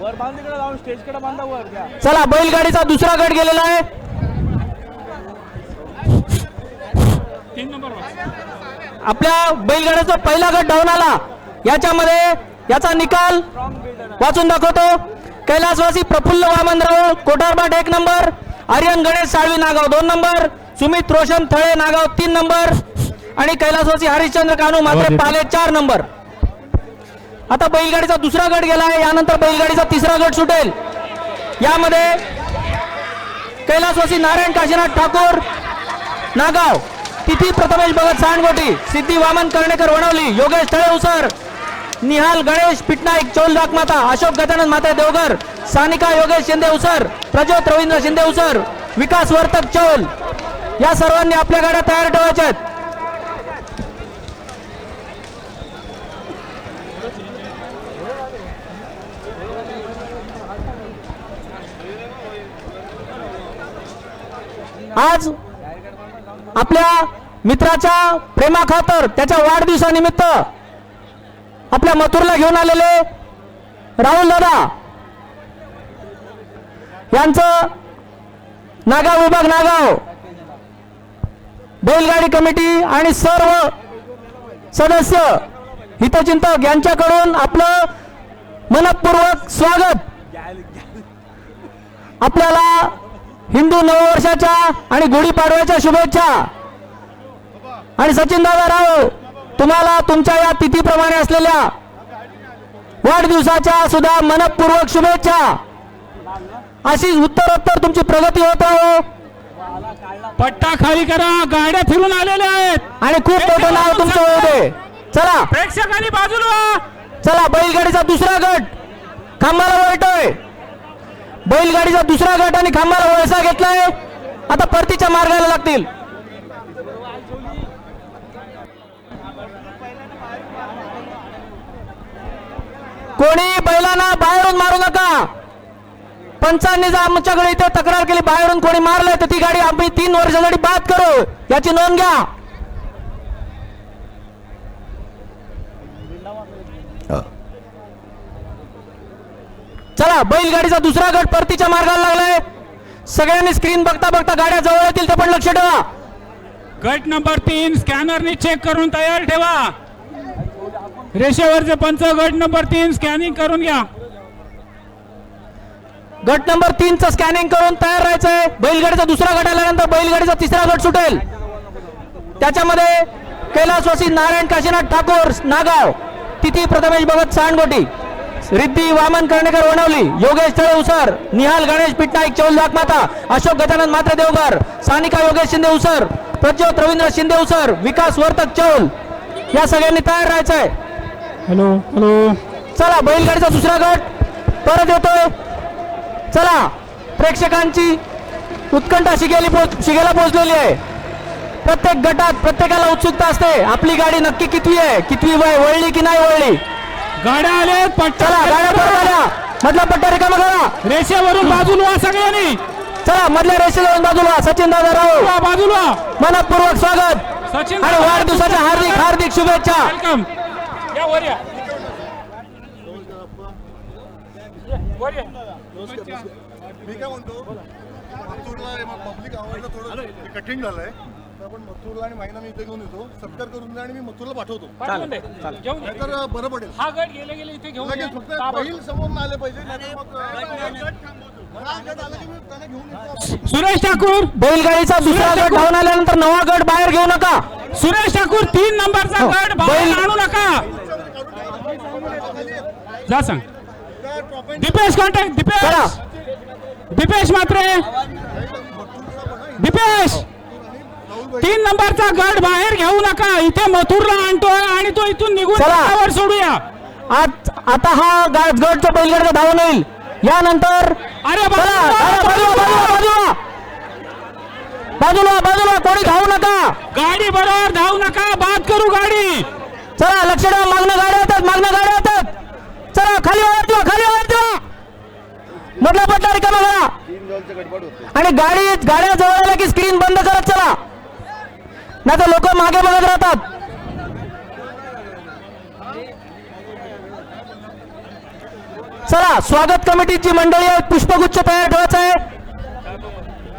वर बांध तिकडे बांधा वर द्या चला बैलगाडीचा दुसरा गट गेलेला आहे. आपल्या बैलगाड्याचा पहिला गट धावून आला. याच्यामध्ये याचा निकाल वाचून दाखवतो. कैलासवासी प्रफुल्ल वामनराव कोठारबाट एक नंबर. आर्यन गणेश साळवी नागाव दोन नंबर. सुमित रोशन थळे नागाव तीन नंबर. आणि कैलासवासी हरिश्चंद्र कानू मात्र पाले चार नंबर. आता बैलगाडीचा दुसरा गट गेला आहे यानंतर बैलगाडीचा तिसरा गट सुटेल. यामध्ये कैलासवासी नारायण काशीनाथ ठाकूर नागाव. तिथी प्रथमेश भगत सांडगोटी सिद्धी वामन कर्णेकर वणवली योगेश तळे उसर निहाल गणेश पिटनाईक चौल माता अशोक गजानन माते देवघर सानिका योगेश शिंदे उसर प्रज्योत रवींद्र शिंदे उसर विकास वर्तक चौल. या सर्वांनी आपल्या गाड्या तयार ठेवायच्या आहेत आज आपल्या मित्राच्या प्रेमाखातर त्याच्या वाढदिवसानिमित्त आपल्या मथुरला घेऊन आलेले राहुल दादा. यांचं नागाव विभाग नागाव. बैलगाडी कमिटी आणि सर्व सदस्य हितचिंतक यांच्याकडून आपलं मनपूर्वक स्वागत. आपल्याला हिंदू नववर्षाच्या आणि गुढीपाडव्याच्या शुभेच्छा. आणि सचिन दादा राव तुम्हाला तुमच्या या तिथीप्रमाणे असलेल्या वाढदिवसाच्या सुद्धा मनपूर्वक शुभेच्छा. अशीच उत्तरोत्तर तुमची प्रगती होत राहो पट्टा खाली करा गाड्या फिरून आलेल्या आहेत. आणि खूप मोठं नाव तुमचं दे. चला. प्रेक्षकांनी बाजूला चला बैलगाडीचा दुसरा गट. खांबाला वळतोय. बैलगाडीचा दुसरा गट आणि खांबाला वळसा घेतलाय. आता परतीच्या मार्गाला लागतील. कोणी बैलांना बाहेरून मारू नका. पंचांनी जर आमच्याकडे इथे तक्रार केली बाहेरून कोणी मारलंय तर ती गाडी आम्ही तीन वर्षासाठी बाद करू. याची नोंद घ्या. चला बैलगाडीचा दुसरा गट परतीच्या मार्गाला लागलाय. सगळ्यांनी स्क्रीन बघता बघता गाड्या जवळ येतील ते पण लक्ष ठेवा. गट नंबर तीन स्कॅनरनी चेक करून तयार ठेवा. रेषेवरचे पंच गट नंबर तीन स्कॅनिंग करून घ्या. गट नंबर तीनचं स्कॅनिंग करून तयार राहायचंय. बैलगाडीचा दुसरा गट आल्यानंतर बैलगाडीचा तिसरा गट सुटेल. त्याच्यामध्ये कैलासवासी नारायण काशीनाथ ठाकूर नागाव तिथी प्रथमेश भगत सांडगोटी रिद्धी वामन कर्णेकर वणवली योगेश तळे उसर निहाल गणेश पिटनाईक चौल माता अशोक गजानन मात्रे देवघर सानिका योगेश शिंदे उसर प्रज्योत रवींद्र शिंदे उसर विकास वर्तक चौल या सगळ्यांनी तयार राहायचंय. Hello hello. चला बैलगाडीचा दुसरा गट परत येतोय. चला प्रेक्षकांची उत्कंठा शिगेली पोच शिगेला पोहोचलेली आहे. प्रत्येक गटात प्रत्येकाला उत्सुकता असते. आपली गाडी नक्की कितवी आहे? कितवी वय वळली की नाही वळली? गाड्या आल्या चला गाड्या परत आल्या. मधला पट्टा रिकामा करा. रेषेवरून बाजूला व्हा सगळ्यांनी. चला मधल्या रेषेला येऊन बाजूला. सचिन दादा राव व्हा बाजूला. मनपूर्वक स्वागत. सचिन आणि वाढदिवसाच्या हार्दिक हार्दिक शुभेच्छा. वेलकम या वर या वर या मी काय म्हणतो मथुरला पब्लिक आवडलं थोडं कठीण झालंय. तर आपण मथुरला आणि माहिना मी इथे घेऊन येतो. सत्कार करून आणि मी मथुरला पाठवतो. तर बरं पडेल. हा गट गेले गेले इथे घेऊन लगेच ये. फक्त. बैल समोर आले पाहिजे नाहीतर मग हा गट आला की मी त्यांना घेऊन येतो सुरेश ठाकूर बैलगाडीचा दुसरा गट धावून आल्यानंतर नवा गट बाहेर घेऊ नका. सुरेश ठाकूर तीन नंबरचा हो, गट बाहेर बैल- आणू नका. जा सांग. दीपेश कॉन्टॅक्ट दीपेश दीपेश मात्रे दीपेश तीन नंबरचा गट बाहेर घेऊ नका. इथे मथुरला आणतोय आणि तो इथून निघून. रस्त्यावर सोडूया. आज आता हा गा- गटचा बैलगाडीचा धावून येईल यानंतर अरे बाजूला, बाजूला बाजूला बाजूला. बाजूला बाजूला. कोणी धावू नका. गाडी बरोबर धावू नका. बाद करू गाडी. चला लक्ष द्या मागणं गाड्या येतात मागणं गाड्या येतात. करा खाली ओळख खाली ओळख मधला पटला रिकामा करा. आणि गाडी गाड्या जवळ आल्या की स्क्रीन बंद करत चला. नाही तर लोक मागे बघत राहतात. चला स्वागत कमिटीची मंडळी पुष्पगुच्छ तयार ठेवायचं आहे.